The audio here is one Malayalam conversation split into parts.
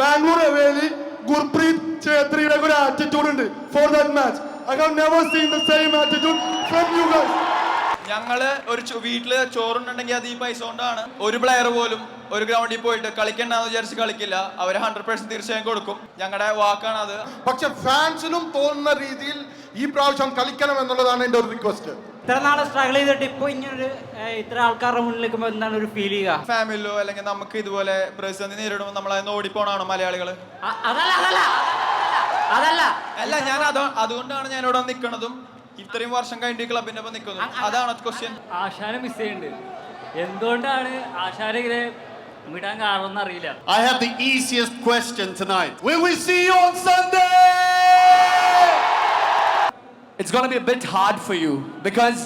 ബാംഗ്ലൂർ അവേലി ഗുർപ്രീത് ഛേത്രിയുടെ ഒരു ആറ്റിറ്റ്യൂഡ് ഉണ്ട് for that match I have never seen the same attitude from you guys ഞങ്ങൾ ഒരു വീട്ടിൽ ചോറുണ്ടെങ്കിൽ അത് ഈ പൈസ കൊണ്ടാണ്. ഒരു പ്ലെയർ പോലും ഒരു ഗ്രൗണ്ടിൽ പോയിട്ട് കളിക്കണ്ടെന്ന് വിചാരിച്ച് കളിക്കില്ല. അവർ ഹൺഡ്രഡ് പെർസെന്റ് തീർച്ചയായും കൊടുക്കും. ഞങ്ങളുടെ വാക്കാണ് അത്. പക്ഷെ ഫാൻസിനും തോന്നുന്ന രീതിയിൽ ഈ പ്രാവശ്യം കളിക്കണം എന്നുള്ളതാണ് എന്റെ ഒരു റിക്വസ്റ്റ് ഇത്ര നാളെ സ്ട്രഗിൾ ചെയ്തിട്ട് ഇപ്പൊ ഇങ്ങനൊരു ഇത്ര ആൾക്കാരുടെ മുന്നിലേക്ക് എന്താണ് ഒരു ഫീൽ ചെയ്യുക? ഫാമിലിയോ അല്ലെങ്കിൽ നമുക്ക് ഇതുപോലെ പ്രതിസന്ധി നേരിടുമ്പോൾ നമ്മൾ അതിന് ഓടിപ്പോണാണോ മലയാളികൾ അതല്ല അതല്ല അതല്ല. അല്ല ഞാൻ അതോ അതുകൊണ്ടാണ് ഞാൻ ഇവിടെ നിൽക്കുന്നതും ഇത്രയും വർഷം കഴിഞ്ഞ് ക്ലബിന്റെ ഒപ്പം നിൽക്കുന്നതും അതാണ് ക്വസ്റ്റ്യൻ ആശാനെ മിസ് ചെയ്യുന്നുണ്ട്. എന്തുകൊണ്ടാണ് ആശാനെ ഇങ്ങനെ വിടാൻ കാരണം അറിയില്ല? I have the easiest question tonight Will we see you on Sunday? it's going to be a bit hard for you because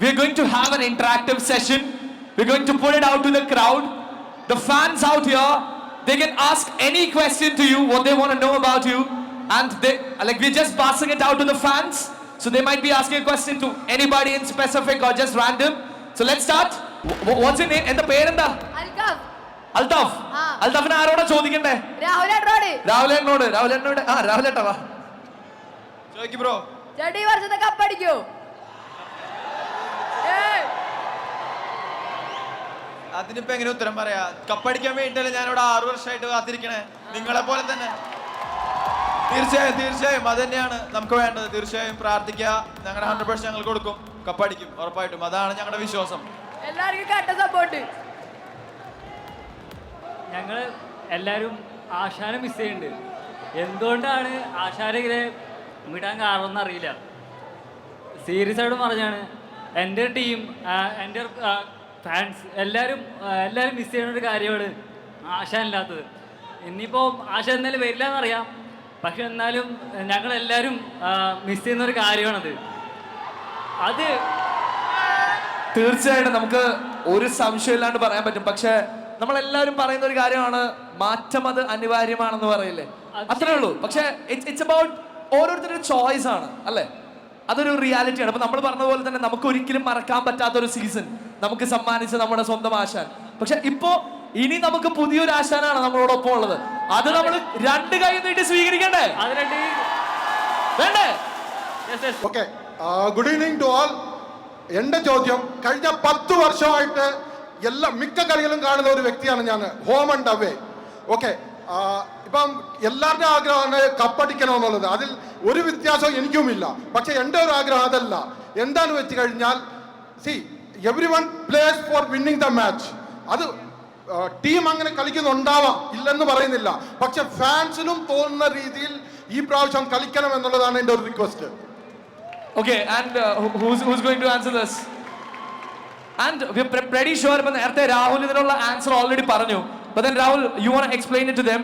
we're going to have an interactive session. We're going to put it out to the crowd. The fans out here, they can ask any question to you, what they want to know about you. And they, like, we're just passing it out to the fans. So they might be asking a question to anybody in specific or just random. So let's start. Wh- what's your name? എന്താ പേരെന്താ അൽക്കാഫ് അൽതാഫ് ആ. അൽതാഫിനെ ആരോടാ ചോദിക്കണ്ടേ രാഹുൽ അഡ്രോഡ് രാഹുലേട്ടനോട് രാഹുലേട്ടനോട് ആ രാഹുലേട്ടാ വാ ചോദിക്കും ബ്രോ ചേട്ടി ഈ വർഷത്തെ കപ്പടിക്കോ അതിനിപ്പോ എങ്ങനെ ഉത്തരം പറയാ? കപ്പടിക്കാൻ വേണ്ടിയിട്ടല്ലേ ഞാൻ ഇവിടെ ആറു വർഷമായിട്ട് കാത്തിരിക്കണേ. നിങ്ങളെ പോലെ തന്നെ. തീർച്ചയായും തീർച്ചയായും. അത് തന്നെയാണ് നമുക്ക് വേണ്ടത്. തീർച്ചയായും പ്രാർത്ഥിക്കുക. ഞങ്ങളുടെ ഹൺഡ്രഡ് പെർസെന്റ് ഞങ്ങൾ കൊടുക്കും. കപ്പടിക്കും ഉറപ്പായിട്ടും. അതാണ് ഞങ്ങളുടെ വിശ്വാസം. എല്ലാവർക്കും കട്ട സപ്പോർട്ട് ഞങ്ങൾ എല്ലാവരും ആശാനെ മിസ് ചെയ്യുന്നുണ്ട്. എന്തുകൊണ്ടാണ് ആശാനെ ഇങ്ങനെ വിടാൻ കാരണം അറിയില്ല. സീരിയസ് ആയിട്ട് പറഞ്ഞാണ്. എന്റെ ടീം എന്റെ ഫാൻസ് എല്ലാവരും എല്ലാവരും മിസ് ചെയ്യുന്ന ഒരു കാര്യമാണ് ആശ ഇല്ലാത്തത് ഇനിയിപ്പോൾ ആശ എന്നാലും വരില്ല എന്നറിയാം പക്ഷെ എന്നാലും ഞങ്ങളെല്ലാവരും മിസ് ചെയ്യുന്ന ഒരു കാര്യമാണത്. അത് തീർച്ചയായിട്ടും നമുക്ക് ഒരു സംശയമില്ലാണ്ട് പറയാൻ പറ്റും. പക്ഷെ നമ്മളെല്ലാവരും പറയുന്ന ഒരു കാര്യമാണ് മാറ്റം അത് അനിവാര്യമാണെന്ന് പറയില്ലേ? അത്രേ ഉള്ളൂ. പക്ഷെ ഇറ്റ്സ് അബൌട്ട് ഓരോരുത്തരുടെ ചോയ്സ് ആണ് അല്ലേ? അതൊരു റിയാലിറ്റിയാണ് അപ്പൊ നമ്മൾ പറഞ്ഞ പോലെ തന്നെ നമുക്ക് ഒരിക്കലും മറക്കാൻ പറ്റാത്ത ഒരു സീസൺ നമുക്ക് സമ്മാനിച്ച നമ്മുടെ സ്വന്തം ആശാൻ. പക്ഷെ ഇപ്പോ ഇനി നമുക്ക് പുതിയൊരു ആശാനാണ് നമ്മളോടൊപ്പം ഉള്ളത്. അത് നമ്മൾ രണ്ട് കൈ നീട്ടി സ്വീകരിക്കണ്ടേ? വേണ്ടേ? Okay good evening to all എന്റെ ചോദ്യം കഴിഞ്ഞ പത്ത് വർഷമായിട്ട് എല്ലാ മിക്ക കളികളും കാണുന്ന ഒരു വ്യക്തിയാണ് ഞാൻ ഹോം ആൻഡ് അവേ ഓക്കെ ഇപ്പം എല്ലാവരുടെയും ആഗ്രഹമാണ് കപ്പടിക്കണമെന്നുള്ളത് അതിൽ ഒരു വ്യത്യാസവും എനിക്കുമില്ല. പക്ഷെ എന്റെ ഒരു ആഗ്രഹം അതല്ല. എന്താന്ന് വെച്ച് കഴിഞ്ഞാൽ see every one plays for winning the match അത് ടീം അങ്ങനെ കളിക്കുന്നുണ്ടാവാം. ഇല്ലെന്ന് പറയുന്നില്ല. പക്ഷെ ഫാൻസിനും തോന്നുന്ന രീതിയിൽ ഈ പ്രാവശ്യം കളിക്കണം എന്നുള്ളതാണ് എന്റെ ഒരു request okay and who's who's, to answer to and sure ഇപ്പൊ നേരത്തെ രാഹുൽ ഇതിനുള്ള ആൻസർ ഓൾറെഡി പറഞ്ഞു. But then Rahul, you want to explain it to them?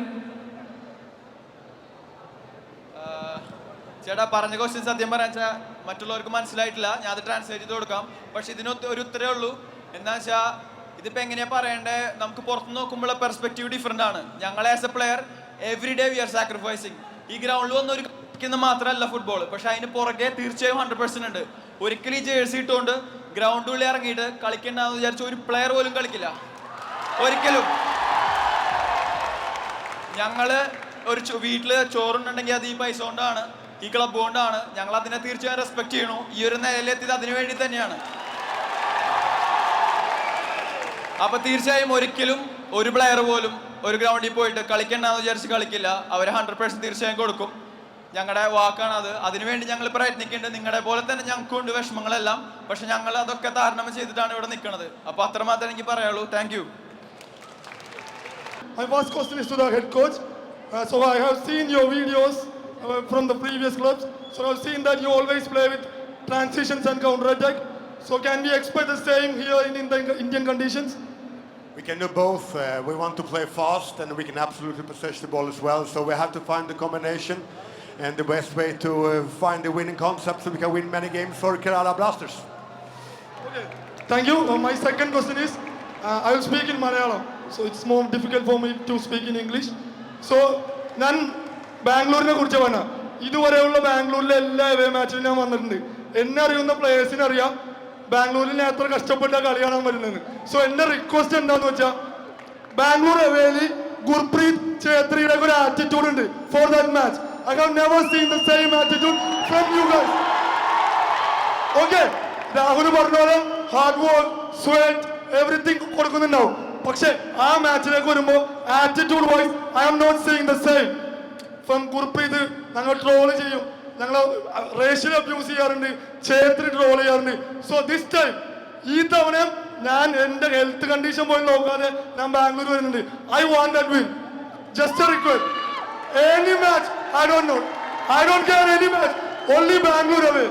ചേട്ടാ പറഞ്ഞ ക്വസ്റ്റ്യൻ സത്യം പറയാൻ വെച്ചാൽ മറ്റുള്ളവർക്ക് മനസ്സിലായിട്ടില്ല. ഞാൻ അത് ട്രാൻസ്ലേറ്റ് ചെയ്ത് കൊടുക്കാം. പക്ഷെ ഇതിന് ഒരു ഉത്തരേ ഉള്ളൂ. എന്താ വെച്ചാൽ ഇതിപ്പോ എങ്ങനെയാ പറയണ്ടേ? നമുക്ക് പുറത്ത് നോക്കുമ്പോൾ പെർസ്പെക്റ്റീവ് ഡിഫറെന്റ് ആണ്. ഞങ്ങൾ as a player every day we are sacrificing ഈ ഗ്രൗണ്ടിൽ വന്ന് ഒരു കളിക്കുന്ന മാത്രമല്ല ഫുട്ബോൾ പക്ഷെ അതിന് പുറകെ തീർച്ചയായും ഹൺഡ്രഡ് പെർസെന്റ് ഉണ്ട്. ഒരിക്കലും ഈ ജേഴ്സി ഇട്ടുകൊണ്ട് ഗ്രൗണ്ടുള്ളിൽ ഇറങ്ങിയിട്ട് കളിക്കണ്ടെന്ന് വിചാരിച്ച ഒരു പ്ലെയർ പോലും കളിക്കില്ല. ഒരിക്കലും. ഞങ്ങൾ ഒരു വീട്ടിൽ ചോറുണ്ടെങ്കിൽ അത് ഈ പൈസ കൊണ്ടാണ് ഈ ക്ലബ് കൊണ്ടാണ്. ഞങ്ങൾ അതിനെ തീർച്ചയായും റെസ്പെക്ട് ചെയ്യണു. ഈ ഒരു നിലയിലെത്തിയത് അതിനു വേണ്ടി തന്നെയാണ്. അപ്പൊ തീർച്ചയായും ഒരിക്കലും ഒരു പ്ലെയർ പോലും ഒരു ഗ്രൗണ്ടിൽ പോയിട്ട് കളിക്കണ്ടെന്ന് വിചാരിച്ച് കളിക്കില്ല. അവർ ഹൺഡ്രഡ് പെർസെന്റ് തീർച്ചയായും കൊടുക്കും. ഞങ്ങളുടെ വാക്കാണ് അത്. അതിനുവേണ്ടി ഞങ്ങൾ പ്രയത്നിക്കുന്നുണ്ട്. നിങ്ങളുടെ പോലെ തന്നെ ഞങ്ങൾക്കുണ്ട് വിഷമങ്ങളെല്ലാം. പക്ഷെ ഞങ്ങൾ അതൊക്കെ താരണം ചെയ്തിട്ടാണ് ഇവിടെ നിൽക്കുന്നത് അപ്പൊ അത്രമാത്രം എനിക്ക് പറയുള്ളൂ thank you My first question is to the head coach. Uh, so I have seen your videos uh, from the previous clubs. So I've seen that you always play with transitions and counter attack. So can we expect the same here in, in the Indian conditions? We can do both. Uh, we want to play fast and we can absolutely possess the ball as well. So we have to find the combination and the best way to uh, find the winning concept so we can win many games for Kerala Blasters. Okay. Thank you. Uh, my second question is, uh, I will speak in Malayalam, so it's more difficult for me to speak in English so ഞാൻ ബാംഗ്ലൂരിനെ കുറിച്ച് പറഞ്ഞ ഇതുവരെയുള്ള ബാംഗ്ലൂരിലെ എല്ലാ എവേ മാച്ചിലും ഞാൻ വന്നിട്ടുണ്ട്. എന്നെ അറിയുന്ന പ്ലേയേഴ്സിനെ അറിയാം. ബാംഗ്ലൂരിൽ ഞാൻ എത്ര കഷ്ടപ്പെട്ട കളിയാണ് വരുന്നത് സോ എന്റെ റിക്വസ്റ്റ് എന്താന്ന് വെച്ചാൽ ബാംഗ്ലൂർ എവേലി ഗുർപ്രീത് ഛേത്രിയുടെ ഒരു ആറ്റിറ്റ്യൂഡ് ഉണ്ട് for that match I have never seen the same attitude from you guys okay Rahul പറഞ്ഞ പോലെ ഹാർഡ് വർക്ക് സ്വെറ്റ് എവറിത്തിങ് കൊടുക്കുന്നുണ്ടാവും. പക്ഷെ ആ മാച്ചിലേക്ക് വരുമ്പോൾ attitude wise I am not seeing the same ഇപ്പം കുറിപ്പ് ഇത് ഞങ്ങൾ ട്രോൾ ചെയ്യും. ഞങ്ങൾ റേഷ്യൽ അബ്യൂസ് ചെയ്യാറുണ്ട് ഛേത്രി ട്രോൾ ചെയ്യാറുണ്ട്. സോ ദിസ് ടൈം ഈ തവണ ഞാൻ എന്റെ ഹെൽത്ത് കണ്ടീഷൻ പോയി നോക്കാതെ ഞാൻ ബാംഗ്ലൂർ വരുന്നുണ്ട്. I want that win just request any match I don't know I don't care any match only Bangalore away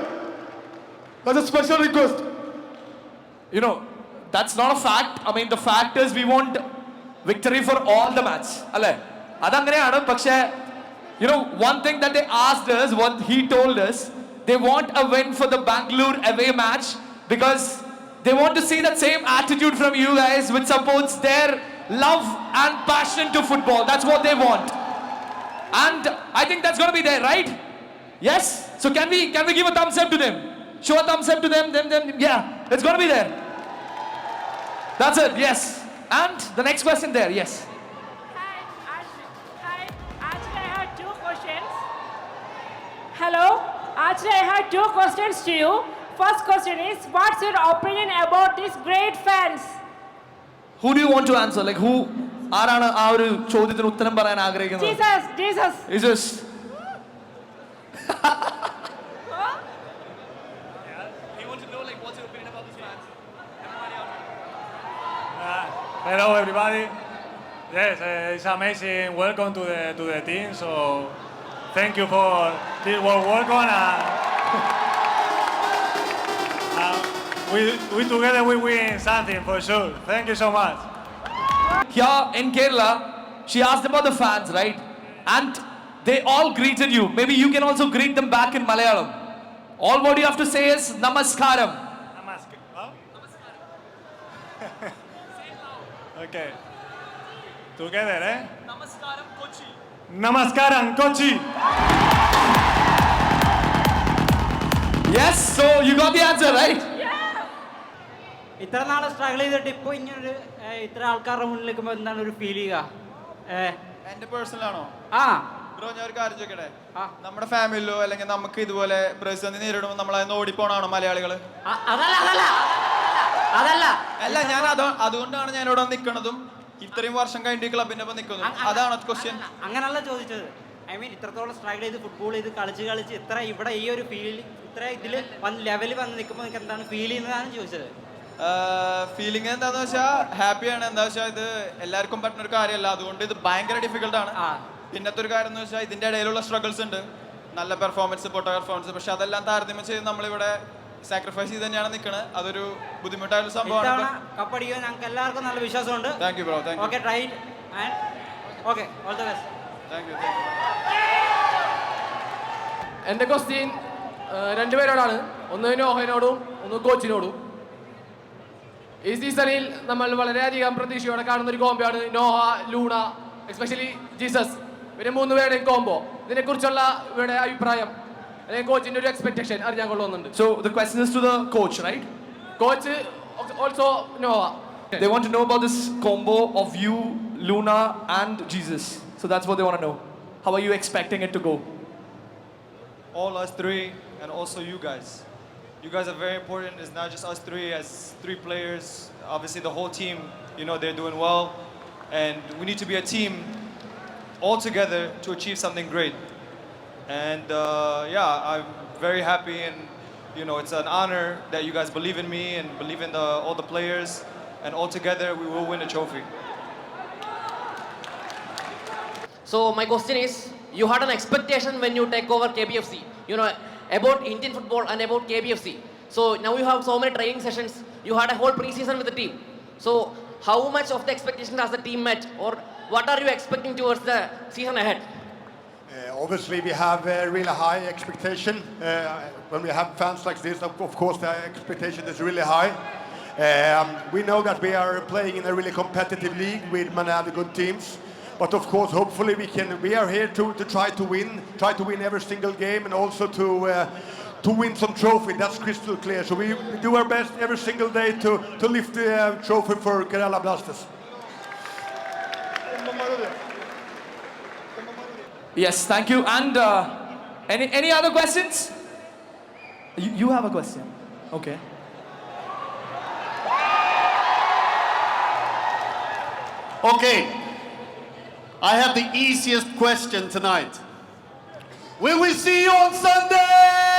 special request. You know, that's not a fact. I mean, the fact is we want victory for all the match. അല്ലേ അതങ്ങനെയാണ് പക്ഷേ you know one thing that they asked us what he told us they want a win for the Bangalore away match because they want to see that same attitude from you guys which supports their love and passion to football that's what they want and I think that's going to be there right yes so can we can we give a thumbs up to them show a thumbs up to them them them yeah it's going to be there that's it, yes. And the next question there, yes. Hi, Ash- hi. Actually, I have two questions. Hello. Actually, I have two questions to you. First question is, what's your opinion about these great fans? Who do you want to answer? Like who ആരാണ് ആ ഒരു ചോദ്യത്തിന് ഉത്തരം പറയാൻ ആഗ്രഹിക്കുന്നത് Jesus, Jesus. Is this Hello, everybody. Yes, uh, it's amazing. Welcome to the to the team. So, thank you for this work welcome. And, and we we together we win something for sure. Thank you so much. here in Kerala? She asked about the fans, right? And they all greeted you. Maybe you can also greet them back in Malayalam. All what you have to say is Namaskaram. Okay. Together, eh? Namaskaram, Kochi. Namaskaram, Kochi. Yes, so you got the answer, right? ഇത്ര നാളെ സ്ട്രഗിൾ ചെയ്തിട്ട് ഇപ്പോൾ ഇങ്ങനൊരു ഇത്ര ആൾക്കാരുടെ മുന്നിലേക്ക് എന്താണ് ഒരു ഫീൽ ചെയ്യുക എന്റെ പേഴ്സണൽ ആണോ ആ ബ്രോ ഞാൻ ഒരു കാര്യം ചോദിക്കട്ടെ നമ്മുടെ ഫാമിലിയിലോ അല്ലെങ്കിൽ നമുക്ക് ഇതുപോലെ പ്രതിസന്ധി നേരിടുമ്പോൾ നമ്മൾ അതിന് ഓടിപ്പോണാണോ മലയാളികൾ അതല്ല അതല്ല അതല്ല. അല്ല ഞാൻ അതോ അതുകൊണ്ടാണ് ഞാൻ ഇവിടെ നിൽക്കുന്നതും ഇത്രയും വർഷം കഴിഞ്ഞ് ക്ലബിന്റെ ഒപ്പം നിൽക്കുന്നതും. അ- അ- ക്വസ്റ്റ്യൻ അങ്ങനല്ല ചോദിച്ചത്. ഐ മീൻ ഇത്രത്തോളം സ്ട്രഗിൾ ചെയ്ത് ഫുട്ബോൾ ചെയ്ത് കളിച്ച് കളിച്ച് ഇത്ര ഇവിടെ ഈ ഒരു ഫീൽ ഇത്ര ഇതിൽ വന്ന് ലെവലിൽ വന്ന് നിൽക്കുമ്പോൾ നിങ്ങൾക്ക് എന്താണ് ഫീൽ ചെയ്യുന്നതാണ് ചോദിച്ചത്? ഫീലിംഗ് എന്താന്ന് വെച്ചാൽ ഹാപ്പിയാണ് എന്താ വെച്ചാൽ ഇത് എല്ലാവർക്കും പറ്റുന്ന ഒരു കാര്യമല്ല. അതുകൊണ്ട് ഇത് ഭയങ്കര ഡിഫിക്കൽട്ട് ആണ്. ആ. പിന്നത്തെ ഒരു കാര്യം എന്ന് വെച്ചാൽ ഇതിന്റെ ഇടയിലുള്ള സ്ട്രഗിൾസ് ഉണ്ട്. നല്ല പെർഫോമൻസ് പൊട്ട പെർഫോമൻസ് പക്ഷെ അതെല്ലാം താരതമ്യം ചെയ്ത് നമ്മളിവിടെ സാക്രിഫൈസ് ചെയ്ത് തന്നെയാണ് നിൽക്കുന്നത് അതൊരു ബുദ്ധിമുട്ടായ സംഭവമാണ്. കപ്പടിക്കാൻ ഞങ്ങൾക്ക് എല്ലാവർക്കും നല്ല വിശ്വാസമുണ്ട്. Thank you bro thank you okay try and okay all the best thank you thank you എന്റെ ക്വസ്റ്റ്യൻ രണ്ടുപേരോടാണ് ഒന്ന് നോഹനോടും ഒന്ന് കോച്ചിനോടും. ഈ സീസണിൽ നമ്മൾ വളരെയധികം പ്രതീക്ഷയോടെ കാണുന്ന ഒരു കോമ്പോയാണ് നോഹ ലൂണ എസ്പെഷ്യലി ജീസസ്. ഇവരെ മൂന്ന് പേരുടെയും കോംബോ ഇതിനെക്കുറിച്ചുള്ള ഇവരുടെ അഭിപ്രായം. അല്ലെങ്കിൽ കോച്ചിൻ്റെ ഒരു എക്സ്പെക്ടേഷൻ അറിയാൻ കൊള്ളുന്നുണ്ട് So the question is to the coach, right? Coach also Noah They want to know about this combo of you, Luna, and Jesus. So that's what they want to know. How are you expecting it to go? all us three and also you guys. You guys are very important. It's not just us three as three players. Obviously, the whole team, you know, they're doing well. And we need to be a team all together to achieve something great. And uh, yeah, I'm very happy and, you know, it's an honor that you guys believe in me and believe in the, all the players. And all together, we will win a trophy. So my question is, you had an expectation when you take over KBFC, you know, about Indian football and about KBFC. So now you have so many training sessions. You had a whole preseason with the team. So how much of the expectation has the team met, or what are you expecting towards the season ahead? Uh, obviously, we have a really high expectation. Uh, when we have fans like this, of, course, the expectation is really high. Um, we know that we are playing in a really competitive league with many other good teams. But of course, hopefully, we can. We are here to, to try to win, try to win every single game, and also to uh, to win some trophy. That's crystal clear. So we do our best every single day to to lift the uh, trophy for Kerala Blasters. Yes, thank you. And uh, any any other questions? You, you have a question. Okay. Okay. I have the easiest question tonight. Will we see you on Sunday?